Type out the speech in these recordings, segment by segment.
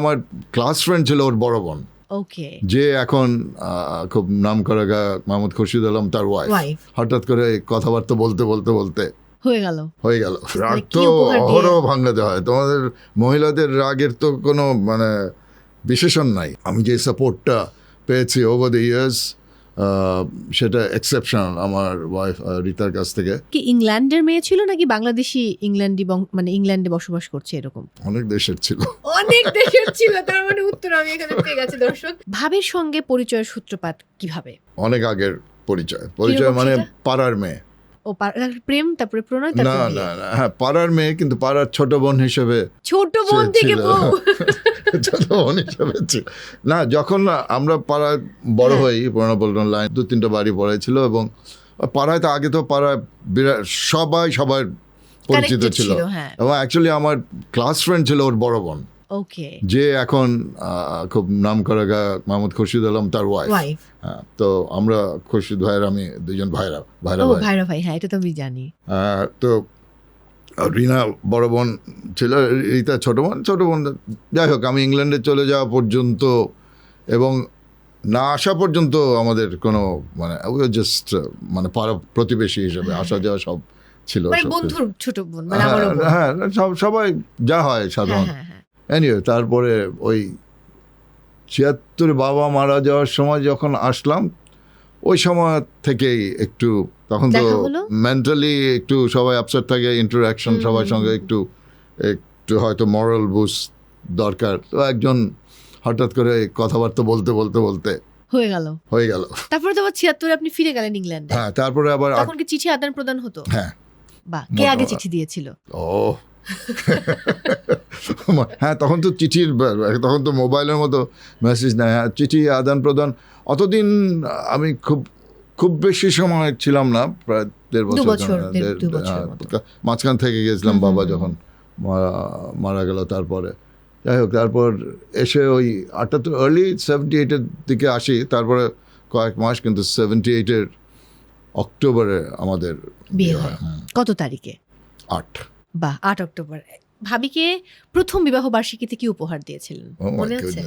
আমার class friend ছিল ওর বড় বোন। ওকে যে এখন খুব নাম করা গা মোহাম্মদ খুরশিদ আলম তার ওয়াইফ ওয়াইফ হঠাৎ করে কথাবার্তা বলতে বলতে বলতে হয়ে গেল। হয়ে গেল। রাগ তো অহরহ ভাঙাতে হয়। তোমাদের মহিলাদের রাগের তো কোনো মানে বিশেষণ নাই। আমি যে সাপোর্টটা পেয়েছি ওভার দ্য ইয়ার্স সেটা এক্সেপশনাল আমার ওয়াইফ রিতার কাছ থেকে। কি ইংল্যান্ডের মেয়ে ছিল নাকি বাংলাদেশি ইংল্যান্ডি মানে ইংল্যান্ডে বসবাস করছে এরকম? অনেক দেশের ছিল। অনেক দেশের ছিল তার মানে উত্তর আমি এখানে পেয়ে গেছি দর্শক। ভাবের সঙ্গে পরিচয়ের সূত্রপাত কীভাবে? অনেক আগের পরিচয়। পরিচয় মানে পাড়ার মেয়ে। ও প্রেম তারপরে প্রণয় না না না হ্যাঁ পাড়ার মেয়ে কিন্তু পাড়ার ছোট বোন হিসেবে ছোট বোন থেকে বউ। ছোট বোন হিসেবে ছিল। না যখন আমরা পাড়ায় বড় হ্যাঁ। হই পুরোনো পল্টন লাইন দু তিনটা বাড়ি পড়াই ছিল এবং পাড়ায় তো আগে তো পাড়ায় বিরাট সবাই সবার পরিচিত ছিল। হ্যাঁ। এবং অ্যাকচুয়ালি আমার ক্লাস ফ্রেন্ড ছিল ওর বড় বোন। ওকে যে এখন খুব নাম করা গা মোহাম্মদ খুরশিদ আলম তার ওয়াইফ হ্যাঁ তো আমরা খুরশিদ ভাইয়ের আমি দুজন ভাইরা ভাইরা ভাই। ভাইরা ভাই হ্যাঁ এটা তো আমি জানি। তো রিনা বড় বোন ছিল রিতা ছোট বোন ছোট বোন যাই হোক আমি ইংল্যান্ডে চলে যাওয়া পর্যন্ত এবং না আসা পর্যন্ত আমাদের কোনো মানে জাস্ট মানে পাড়া প্রতিবেশী হিসেবে আসা যাওয়া সব ছিল মানে। বন্ধুর ছোট বোন মানে হ্যাঁ হ্যাঁ সব- সবাই যা হয় হ্যাঁ। এনিওয়ে তারপরে ওই ছিয়াত্তরে বাবা মারা যাওয়ার সময় যখন আসলাম ওই সময় থেকেই একটু তখন তো মেন্টালি একটু সবাই আপসেট থাকে ইন্টারাকশন সবার সঙ্গে একটু একটু হয়তো মরাল বুস দরকার। তো একজন হঠাৎ করে কথাবার্তা বলতে বলতে বলতে হয়ে গেল। হয়ে গেল। তারপরে তো আবার ছিয়াত্তরে আপনি ফিরে গেলেন ইংল্যান্ডে। হ্যাঁ তারপরে আবার তখন কি চিঠি আদান প্রদান হতো? হ্যাঁ। বা কে আগে চিঠি দিয়েছিল? ও হ্যাঁ তখন তো চিঠির তখন তো মোবাইলের মতো মেসেজ নেয় হ্যাঁ চিঠি আদান প্রদান অতদিন আমি খুব খুব বেশি সময় ছিলাম না প্রায় দেড় বছর হ্যাঁ। মাঝখান থেকে গেছিলাম বাবা যখন মারা- গেল তারপরে। যাই হোক তারপর এসে ওই আটাত্তর আর্লি সেভেন্টি এইটের দিকে আসি তারপরে কয়েক মাস কিন্তু সেভেন্টি এইটের অক্টোবরে আমাদের বিয়ে। হয়। কত তারিখে? আট। বা আট অক্টোবর। ভাবিকে প্রথম বিবাহ বার্ষিকীতে কি উপহার দিয়েছিলেন? Oh মনে আছে?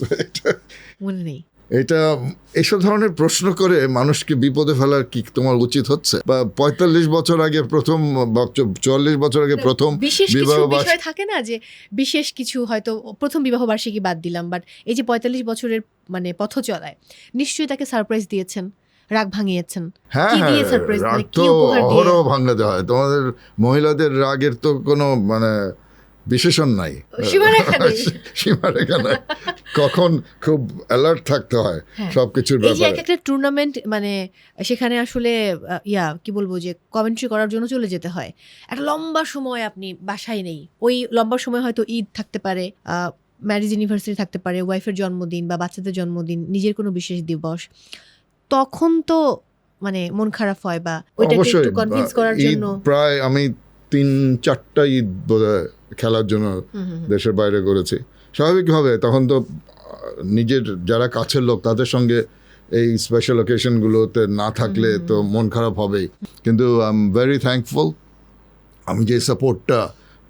মনে নেই। এটা এসব ধরনের প্রশ্ন করে মানুষকে বিপদে ফেলার কি তোমার উচিত হচ্ছে? বা পঁয়তাল্লিশ বছর আগে প্রথম বা চুয়াল্লিশ বছর আগে প্রথম বিবাহ বিষয় থাকে না যে বিশেষ কিছু হয়তো প্রথম বিবাহ বার্ষিকী বাদ দিলাম বাট এই যে পঁয়তাল্লিশ বছরের মানে পথ চলায় নিশ্চয়ই তাকে সারপ্রাইজ দিয়েছেন। রাগ ভাঙিয়েছেন। হ্যাঁ হ্যাঁ রাগ মানে তো অহরহ ভাঙাতে হয়। তোমাদের মহিলাদের রাগের তো কোনো মানে বিশেষণ নাই। সীমারেখা নাই। কখন খুব অ্যালার্ট থাকতে হয় হ্যাঁ। সবকিছুর এক একটা টুর্নামেন্ট মানে সেখানে আসলে ইয়া কি বলব যে কমেন্ট্রি করার জন্য চলে যেতে হয়। একটা লম্বা সময় আপনি বাসায় নেই। ওই লম্বা সময় হয়তো ঈদ থাকতে পারে ম্যারেজ ইউনিভার্সিটি থাকতে পারে ওয়াইফের জন্মদিন বা বাচ্চাদের জন্মদিন নিজের কোনো বিশেষ দিবস। তখন তো মানে মন খারাপ হয় বা ওইটাকে একটু কনভিন্স করার জন্য। প্রায় আমি তিন চারটা ঈদ বোধহয় খেলার জন্য। দেশের বাইরে করেছি। স্বাভাবিকভাবে তখন তো নিজের যারা কাছের লোক তাদের সঙ্গে এই স্পেশাল অকেশনগুলোতে না থাকলে তো মন খারাপ হবেই। কিন্তু আই এম ভেরি থ্যাঙ্কফুল আমি যে সাপোর্টটা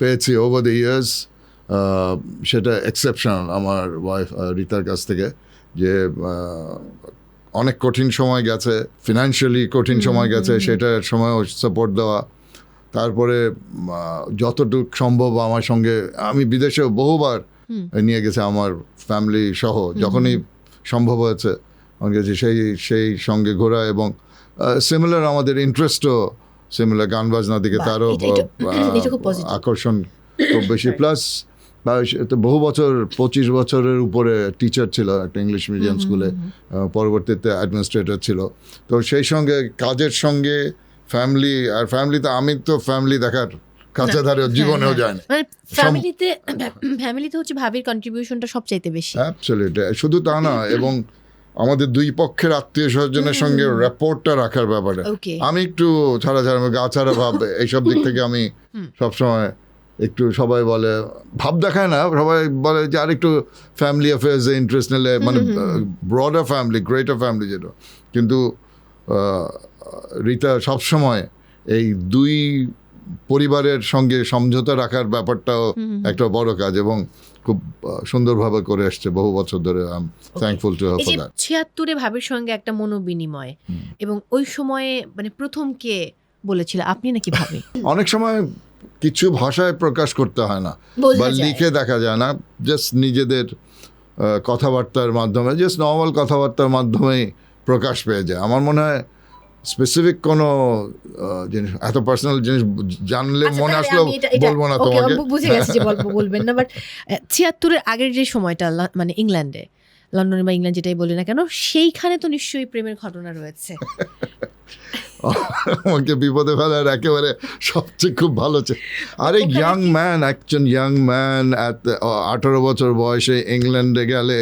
পেয়েছি ওভার দ্য ইয়ার্স সেটা এক্সেপশনাল আমার ওয়াইফ রিতার কাছ থেকে যে অনেক কঠিন সময় গেছে ফিনান্সিয়ালি কঠিন সময় গেছে সেটার সময় সাপোর্ট দেওয়া। তারপরে যতটুক সম্ভব আমার সঙ্গে আমি বিদেশে বহুবার নিয়ে গেছে আমার ফ্যামিলি সহ যখনই সম্ভব হয়েছে আমার কাছে সেই সেই সঙ্গে ঘোরা এবং সিমিলার আমাদের ইন্টারেস্টও সিমিলার গান বাজনার দিকে তারও. আকর্ষণ খুব বেশি। প্লাস বহু বছর পঁচিশ বছরের উপরে টিচার ছিল একটা ইংলিশ মিডিয়াম স্কুলে পরবর্তীতে অ্যাডমিনিস্ট্রেটর ছিল। তো সেই সঙ্গে কাজের সঙ্গে ফ্যামিলি আর ফ্যামিলিতে আমি তো ফ্যামিলি দেখার কাছে ধারে জীবনেও যায় না মানে ফ্যামিলিতে ফ্যামিলিতে হচ্ছে ভাবির কন্ট্রিবিউশনটা সবচাইতে বেশি। অ্যাবসলিউটলি শুধু তা না এবং আমাদের দুই পক্ষের আত্মীয় স্বজনের সঙ্গে র্যাপোর্টটা রাখার ব্যাপারে। আমি একটু ছাড়া ছাড়া গা ছাড়া ভাব এইসব দিক থেকে আমি সবসময় একটু সবাই বলে ভাব দেখায় না সবাই বলে যে আর একটু ফ্যামিলি অ্যাফেয়ার্সে ইন্টারেস্ট নিলে মানে ব্রডার ফ্যামিলি গ্রেটার ফ্যামিলি যেটা। কিন্তু রিতা সবসময় এই দুই পরিবারের সঙ্গে সমঝোতা রাখার ব্যাপারটাও একটা বড় কাজ এবং খুব সুন্দরভাবে করে আসছে বহু বছর ধরে। আই থ্যাঙ্কফুল টু এই ফর দ্যাট ছিয়াত্তরে ভাবির সঙ্গে একটা মনোবিনিময় এবং ওই সময়ে মানে প্রথম কে বলেছিল? আপনি নাকি ভাবি? অনেক সময় কিছু ভাষায় প্রকাশ করতে হয় না। বা লিখে দেখা যায় না। জাস্ট নিজেদের কথাবার্তার মাধ্যমে জাস্ট নর্মাল কথাবার্তার মাধ্যমেই প্রকাশ পেয়ে যায়। আমার মনে হয় স্পেসিফিক কোনো জিনিস এত পার্সোনাল জিনিস জানলে আচ্ছা, মনে আসলেও বলব না তোমাকে। বুঝে গেছি বলবেন না বাট ছিয়াত্তরের আগের যে সময়টা মানে ইংল্যান্ডে লন্ডনে বা ইংল্যান্ড যেটাই বলি না কেন সেইখানে তো নিশ্চয়ই প্রেমের ঘটনা রয়েছে। আমাকে বিপদে ফেলার একেবারে সবচেয়ে খুব ভালো আরে ইয়াং ম্যান একজন ইয়াং ম্যান আঠারো বছর বয়সে ইংল্যান্ডে গেলে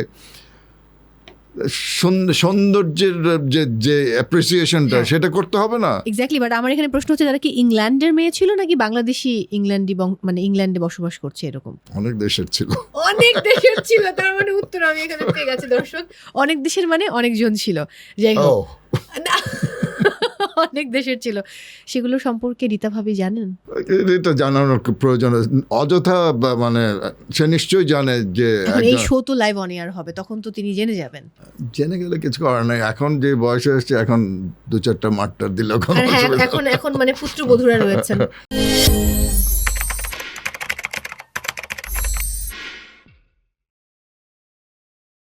সৌন্দর্যের যে যে অ্যাপ্রিসিয়েশনটা। সেটা করতে হবে না? এক্স্যাক্টলি বাট আমার এখানে প্রশ্ন হচ্ছে তারা কি ইংল্যান্ডের মেয়ে ছিল নাকি বাংলাদেশি ইংল্যান্ডি মানে ইংল্যান্ডে বসবাস করছে এরকম? অনেক দেশের ছিল। অনেক দেশের ছিল তার মানে উত্তর আমি এখানে পেয়ে গেছি দর্শক। অনেক দেশের মানে অনেকজন ছিল। যাই হোক। না, অনেক দেশের ছিল। সেগুলো সম্পর্কে রীতা ভাবি জানেন? এটা জানানোর প্রয়োজন অযথা মানে সে নিশ্চয়ই জানে যে এই শো তো লাইভ অন এয়ার হবে তখন তো তিনি জেনে যাবেন। জেনে গেলে কিছু করার নাই। এখন যে বয়সে এসছে এখন দু চারটা মাঠটা দিল হ্যাঁ এখন এখন মানে পুত্রবধূরা রয়েছেন।